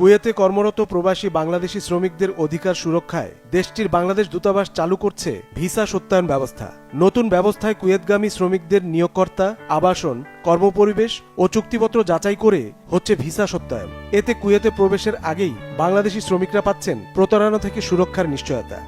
কুয়েতে কর্মরত প্রবাসী বাংলাদেশি শ্রমিকদের অধিকার সুরক্ষায় দেশটির বাংলাদেশ দূতাবাস চালু করছে ভিসা সত্যায়ন ব্যবস্থা। নতুন ব্যবস্থায় কুয়েতগামী শ্রমিকদের নিয়োগকর্তা, আবাসন, কর্মপরিবেশ ও চুক্তিপত্র যাচাই করে হচ্ছে ভিসা সত্যায়ন। এতে কুয়েতে প্রবেশের আগেই বাংলাদেশি শ্রমিকরা পাচ্ছেন প্রতারণা থেকে সুরক্ষার নিশ্চয়তা।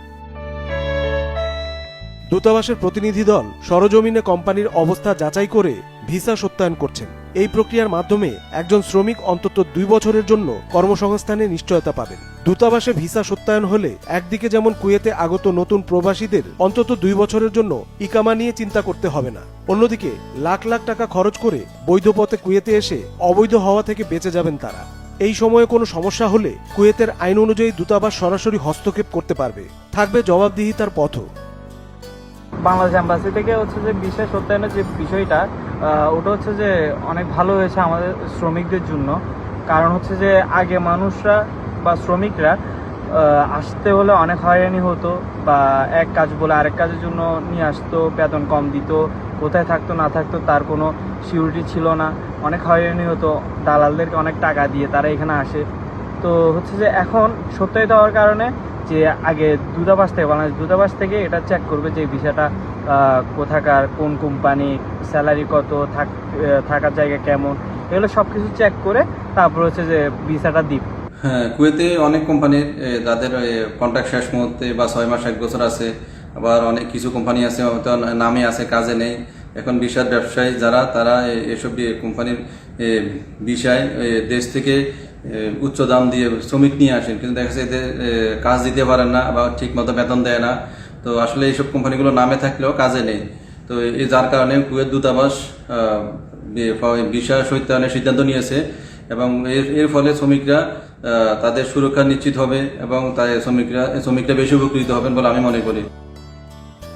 দূতাবাসের প্রতিনিধি দল সরজমিনে কোম্পানির অবস্থা যাচাই করে ভিসা সত্যায়ন করছেন। এই প্রক্রিয়ার মাধ্যমে একজন শ্রমিক অন্তত দুই বছরের জন্য কর্মসংস্থানে নিশ্চয়তা পাবেন। দূতাবাসে ভিসা সত্যায়ন হলে একদিকে যেমন কুয়েতে আগত নতুন প্রবাসীদের অন্তত দুই বছরের জন্য ইকামা নিয়ে চিন্তা করতে হবে না। অন্যদিকে লাখ লাখ টাকা খরচ করে বৈধ পথে কুয়েতে এসে অবৈধ হওয়া থেকে বেঁচে যাবেন তারা। এই সময়ে কোনো সমস্যা হলে কুয়েতের আইন অনুযায়ী দূতাবাস সরাসরি হস্তক্ষেপ করতে পারবে। থাকবে জবাবদিহিতার পথও। বাংলাদেশ অ্যাম্বাসি থেকে হচ্ছে যে বিশেষ সত্যায়নের যে বিষয়টা ওটা হচ্ছে যে অনেক ভালো হয়েছে আমাদের শ্রমিকদের জন্য। কারণ হচ্ছে যে আগে মানুষরা বা শ্রমিকরা আসতে হলে অনেক হয়রানি হতো বা এক কাজ বলে আরেক কাজের জন্য নিয়ে আসতো, বেতন কম দিত, কোথায় থাকতো, না থাকতো তার কোনো সিউরিটি ছিল না। অনেক হয়রানি হতো, দালালদেরকে অনেক টাকা দিয়ে তারা এখানে আসে। তো হচ্ছে যে এখন সত্যায়িত হওয়ার কারণে যে আগে দূতাবাস থেকে, বাংলাদেশ দূতাবাস থেকে এটা চেক করবে যে ভিসাটা কোথাকার, কোন কোম্পানি স্যালারি কত, থাক থাকার জায়গা কেমন, এগুলো সব কিছু চেক করে তারপর হচ্ছে যে ভিসাটা দিব। হ্যাঁ কুয়েতে অনেক কোম্পানির যাদের কন্ট্রাক্ট শেষ মুহূর্তে বা ছয় মাস, এক বছর আছে, আবার অনেক কিছু কোম্পানি আছে, হয়তো নামে আছে, কাজে নেই। এখন বিশাল ব্যবসায়ী যারা, তারা এসব কোম্পানির বিষয় দেশ থেকে উচ্চ দাম দিয়ে শ্রমিক নিয়ে আসেন, কিন্তু দেখা যাচ্ছে এদের কাজ দিতে পারেন না বা ঠিক মতো বেতন দেয় না। তো আসলে এইসব কোম্পানিগুলো নামে থাকলেও কাজে নেই। তো এই যার কারণে কুয়েত দূতাবাস বিষয় সত্যায়নের সিদ্ধান্ত নিয়েছে এবং এর এর ফলে শ্রমিকরা তাদের সুরক্ষা নিশ্চিত হবে এবং তাই শ্রমিকরা শ্রমিকরা বেশি উপকৃত হবেন বলে আমি মনে করি।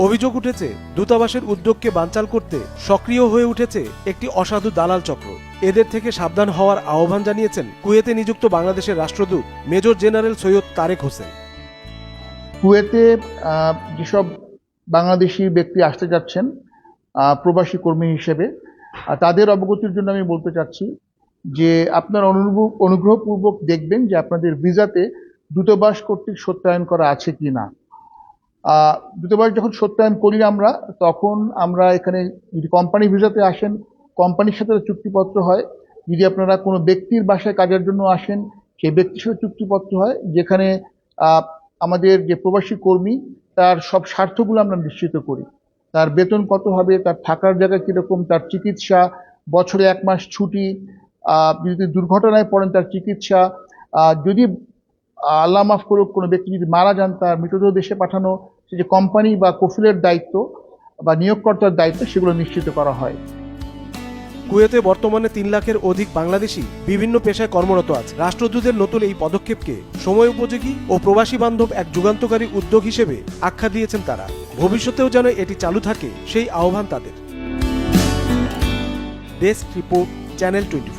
অভিযোগ উঠেছে, দূতাবাসের উদ্যোগকে বানচাল করতে সক্রিয় হয়ে উঠেছে একটি অসাধু দালাল চক্র। এদের থেকে সাবধান হওয়ার আহ্বান জানিয়েছেন কুয়েতে নিযুক্ত বাংলাদেশের রাষ্ট্রদূত মেজর জেনারেল সৈয়দ তারেক হোসেন। কুয়েতে যেসব বাংলাদেশি ব্যক্তি আসতে যাচ্ছেন প্রবাসী কর্মী হিসেবে তাদের অবগতির জন্য আমি বলতে চাচ্ছি যে আপনার অনুগ্রহপূর্বক দেখবেন যে আপনাদের ভিসাতে দূতাবাস কর্তৃক সত্যায়ন করা আছে কি না। দূতাবাস যখন সত্যায়ন করি আমরা, তখন আমরা এখানে যদি কোম্পানি ভিসাতে আসেন কোম্পানির সাথে চুক্তিপত্র হয়। যদি আপনারা কোনো ব্যক্তির বাসায় কাজের জন্য আসেন, সেই ব্যক্তির সাথে চুক্তিপত্র হয়, যেখানে আমাদের যে প্রবাসী কর্মী, তার সব স্বার্থগুলো আমরা নিশ্চিত করি। তার বেতন কত হবে, তার থাকার জায়গা কীরকম, তার চিকিৎসা, বছরে এক মাস ছুটি যদি দুর্ঘটনায় পড়েন তার চিকিৎসা যদি আল্লাহ মাফ করুক, কোনো ব্যক্তি যদি মারা যান, তার মৃতদেহ দেশে পাঠানো, সে যে কোম্পানি বা কফিলের দায়িত্ব বা নিয়োগকর্তার দায়িত্ব, সেগুলো নিশ্চিত করা হয়। কুয়েতে বর্তমানে তিন লাখের অধিক বাংলাদেশি বিভিন্ন পেশায় কর্মরত আছে। রাষ্ট্রদূতের নতুন এই পদক্ষেপকে সময় উপযোগী ও প্রবাসী বান্ধব এক যুগান্তকারী উদ্যোগ হিসেবে আখ্যা দিয়েছেন তারা। ভবিষ্যতেও যেন এটি চালু থাকে, সেই আহ্বান তাদের। Desk report, channel twenty